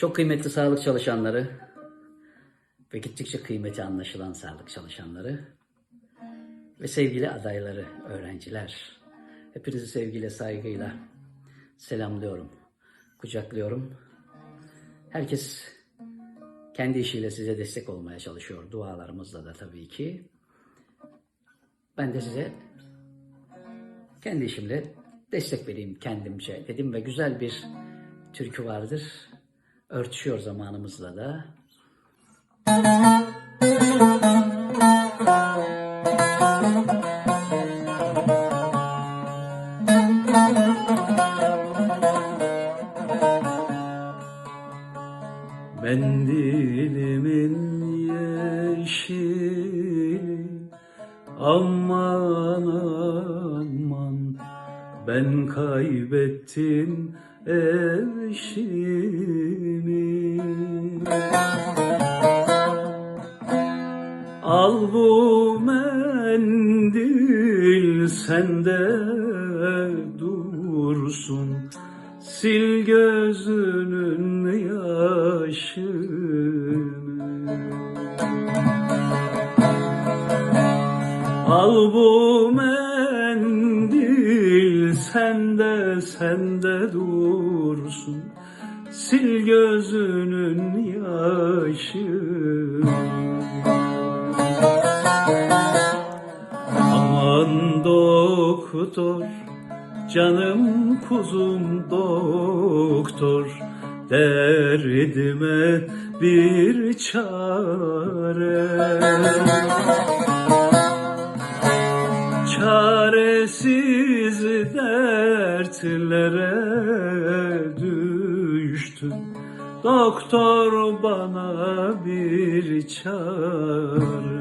Çok kıymetli sağlık çalışanları ve gittikçe kıymeti anlaşılan sağlık çalışanları ve sevgili adayları, öğrenciler. Hepinizi sevgiyle, saygıyla selamlıyorum, kucaklıyorum. Herkes kendi işiyle size destek olmaya çalışıyor. Dualarımızla da tabii ki. Ben de size kendi işimle destek vereyim kendimce dedim ve güzel bir türkü vardır. Örtüşüyor zamanımızla da. Mendilimin yeşili aman aman ben kaybettim eşimi Al bu mendil sende dursun. Sil gözünün yaşını. Al bu mendil sende sende dursun. Sil gözünün yaşını doktor, canım kuzum doktor, derdime bir çare. Çaresiz dertlere düştüm, doktor bana bir çare.